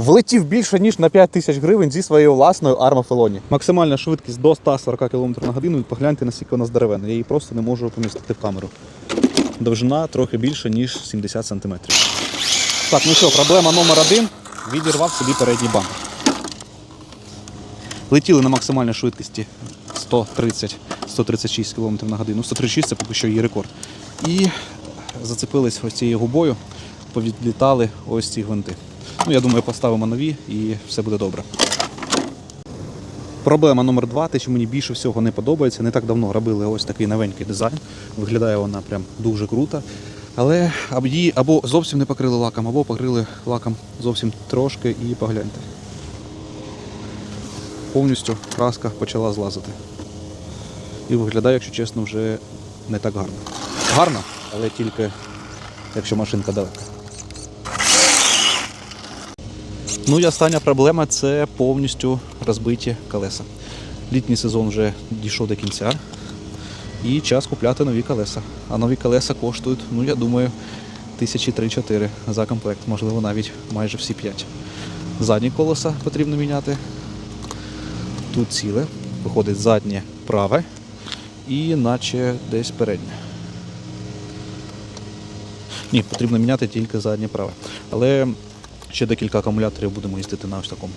Влетів більше ніж на 5 тисяч гривень зі своєю власною Feloni. Максимальна швидкість до 140 км на годину. І погляньте, наскільки вона здоровенна. Я її просто не можу помістити в камеру. Довжина трохи більше, ніж 70 см. Так, ну що, проблема номер один. Відірвав собі передній бампер. Летіли на максимальній швидкості 130-136 км на годину. 136 це поки що її рекорд. І зацепились ось цією губою, повідлітали ось ці гвинти. Ну, я думаю, поставимо нові і все буде добре. Проблема номер два, те, що мені більше всього не подобається. Не так давно робили ось такий новенький дизайн. Виглядає вона прям дуже круто. Але її або зовсім не покрили лаком, або покрили лаком зовсім трошки і погляньте. Повністю краска почала злазити. І виглядає, якщо чесно, вже не так гарно. Гарно, але тільки якщо машинка далека. Ну і остання проблема це повністю розбиті колеса. Літній сезон вже дійшов до кінця. І час купляти нові колеса. А нові колеса коштують, ну я думаю, тисячі 3-4 за комплект, можливо, навіть майже всі 5. Задні колеса потрібно міняти. Тут ціле, виходить заднє праве і наче десь переднє. Ні, потрібно міняти тільки заднє праве. Але ще декілька акумуляторів будемо їздити на ось такому.